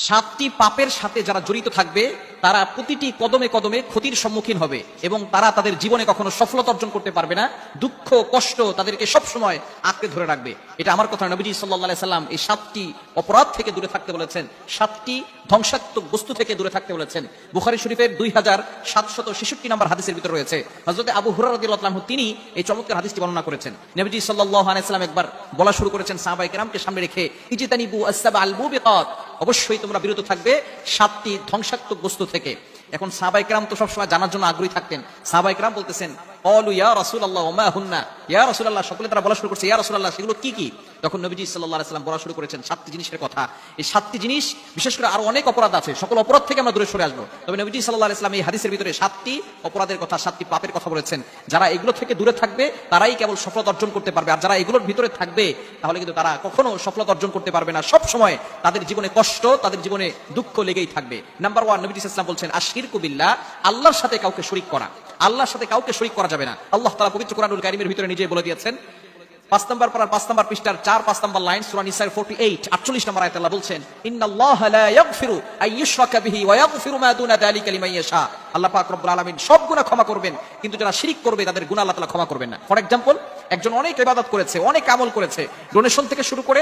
সাতটি পাপের সাথে যারা জড়িত থাকবে তারা প্রতিটি কদমে কদমে ক্ষতির সম্মুখীন হবে এবং তারা তাদের জীবনে কখনো সফলতা অর্জন করতে পারবে না। দুঃখ, কষ্ট তাদেরকে সব সময় আঁকড়ে ধরে রাখবে। এটা আমার কথা নবীজি সাল্লাহ সাল্লাম এই সাতটি অপরাধ থেকে দূরে থাকতে বলেছেন। সাতটি ধ্বংসাত্মক বস্তু থেকে দূরে থাকতে বলেছেন। বুখারি শরীফের দুই হাজার সাতশত ছেষট্টি নম্বর হাদিসের ভিতরে রয়েছে। হজরত আবু হুরারদিল্লাহ তিনি এই চমৎকার হাদিসটি বর্ণনা করেছেন। নবীজি সাল্লাহ আলাইসাল্লাম একবার বলা শুরু করেছেন সাহাবাই কেরামকে সামনে রেখে, ইজিতানিবু আসসাবা আলবু বেকাত অবশ্যই তোমরা বিরত থাকবে। সাতটি ধ্বংসাত্মক বস্তু থেকে। এখন সাবাইকরাম কেরাম তো সবসময় জানার জন্য আগ্রহী থাকতেন। সাবাইকরাম কেরাম বলতেছেন অলু ইয়া রাসুল আল্লাহ হুন্না? ইয়া রাসুল আল্লাহ সকলে তারা বলা শুরু করছে, ইয়া রাসুল আল্লাহ সেগুলো কি কি? তখন নবীজি সাল্লাহ সাল্লাম বলা শুরু করেছেন সাতটি জিনিসের কথা। এই সাতটি জিনিস, বিশেষ করে আরও অনেক অপরাধ আছে, সকল অপরাধ থেকে আমরা দূরে সরে আসব। তবে নবীজি সাল্লাহ ইসলাম এই হাদিসের ভিতরে সাতটি অপরাধের কথা, সাতটি পাপের কথা বলেছেন। যারা এগুলো থেকে দূরে থাকবে, তারাই কেবল সফলতা অর্জন করতে পারবে। আর যারা এগুলোর ভিতরে থাকবে, তাহলে কিন্তু তারা কখনো সফলতা অর্জন করতে পারবে না। সব সময় তাদের জীবনে কষ্ট, তাদের জীবনে দুঃখ লেগেই থাকবে। নাম্বার ওয়ান নবী ইসলাম বলছেন আশির কুবিল্লা আল্লাহর সাথে কাউকে শরিক করা। আল্লাহর সাথে কাউকে শরিক করা যাবে না। আল্লাহ তালা পবিত্র কোরআনুল কারিমের ভিতরে নিজে বলে দিয়েছেন, পাঁচ নম্বর পারার পাঁচ নম্বর পৃষ্ঠার চার, পাঁচ নম্বর লাইন, সুরা নিসার 48 48 নম্বর আয়াত আল্লাহ ইয়াশা। আল্লাহ পাক রব্বুল আলামিন সব গুনাহ ক্ষমা করবেন, কিন্তু যারা শিরিক করবে, তাদের গুনাহ আল্লাহ তাআলা ক্ষমা করবেন না। ফর এক্সাম্পল একজন অনেক ইবাদত করেছে, অনেক আমল করেছে। ডোনেশন থেকে শুরু করে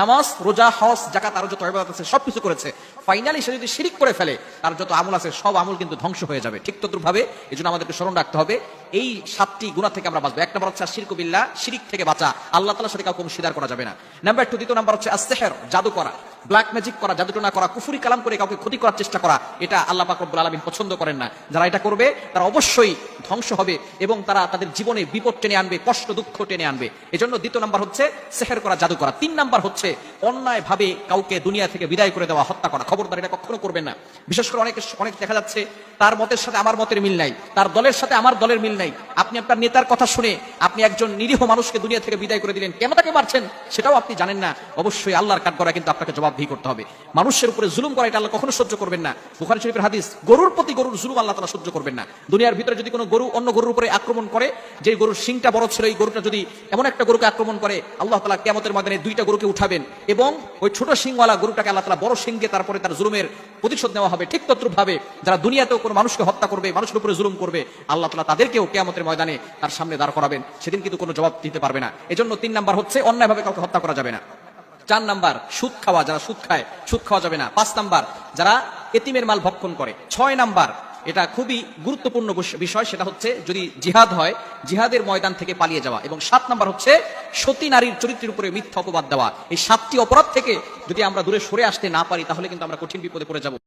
নামাজ, রোজা, হজ জাকাত আরও যত ইবাদত আছে সবকিছু করেছে। ফাইনালি সে যদি শিরিক করে ফেলে, তার যত আমল আছে, সব আমল কিন্তু ধ্বংস হয়ে যাবে। ঠিক তদ্রুভাবে এই জন্য আমাদেরকে স্মরণ রাখতে হবে, এই সাতটি গুণা থেকে আমরা বাঁচবো। এক নম্বর হচ্ছে শিরক বিল্লাহ, শিরিক থেকে বাঁচা। আল্লাহ তাআলার সাথে কাউকে অংশীদার করা যাবে না। নাম্বার টু দ্বিতীয় নাম্বার হচ্ছে আস্তেহের জাদু করা ব্ল্যাক ম্যাজিক করা, জাদুটনা করা, কুফুরি কালাম করে কাউকে ক্ষতি করার চেষ্টা করা, এটা আল্লাহ পাক রব্বুল আলামিন পছন্দ করেন না। যারা এটা করবে, তারা অবশ্যই ধ্বংস হবে এবং তারা তাদের জীবনে বিপদ টেনে আনবে, কষ্ট, দুঃখ টেনে আনবে। এজন্য দ্বিতীয় নাম্বার হচ্ছে সেহের করা, জাদু করা। তিন নাম্বার হচ্ছে অন্যায় ভাবে কাউকে দুনিয়া থেকে বিদায় করে দেওয়া, হত্যা করা। খবরদার এটা কখনো করবেন না। বিশেষ করে অনেক অনেক দেখা যাচ্ছে তার মতের সাথে আমার মতের মিল নাই, তার দলের সাথে আমার দলের মিল নাই। আপনি আপনার নেতার কথা শুনে আপনি একজন নিরীহ মানুষকে দুনিয়া থেকে বিদায় করে দিলেন, কেন তাকে মারছেন? সেটাও আপনি জানেন না। অবশ্যই আল্লাহর কাঠ করা কিন্তু আপনাকে জবাবদিহি করতে হবে। মানুষের উপরে জুলুম করা এটা আল্লাহ কখনো সহ্য করবেন না। বুখারী শরীফের হাদিস, গরুর প্রতি গরুর জুলুম আল্লাহ তাআলা সহ্য করবেন না। দুনিয়ার ভিতরে যদি কোনো গরু অন্য গরুর উপরে আক্রমণ করে যে গরুর শিংটা বড় ছিল, এই গরুটা যদি এমন একটা গরুকে আক্রমণ করে, আল্লাহ তাআলা কিয়ামতের ময়দানে দুইটা গরুকে উঠাবেন এবং ওই ছোট শিংওয়ালা গরুটাকে আল্লাহ তাআলা বড় শিংকে তারপরে তার জুলুমের প্রতিশোধ নেওয়া হবে। ঠিক তদ্রুপ ভাবে যারা দুনিয়াতেও কোনো মানুষকে হত্যা করবে, মানুষের উপরে জুলুম করবে, আল্লাহ তাআলা তাদেরকেও কিয়ামতের ময়দানে তার সামনে দাঁড় করাবেন। সেদিন কিন্তু কোনো জবাব দিতে পারবে না। এজন্য তিন নাম্বার হচ্ছে, অন্যায়ভাবে কাউকে হত্যা করা যাবে না। চার নাম্বার, সুদ খাওয়া, যারা সুদ খায়, সুদ খাওয়া যাবে না। পাঁচ নাম্বার, যারা এতিমের মাল ভক্ষণ করে। ছয় নাম্বার, এটা খুবই গুরুত্বপূর্ণ বিষয়, সেটা হচ্ছে যদি জিহাদ হয়, জিহাদের ময়দান থেকে পালিয়ে যাওয়া। এবং সাত নাম্বার হচ্ছে সতী নারীর চরিত্রের উপরে মিথ্যা অপবাদ দেওয়া। এই সাতটি অপরাধ থেকে যদি আমরা দূরে সরে আসতে না পারি, তাহলে কিন্তু আমরা কঠিন বিপদে পড়ে যাব।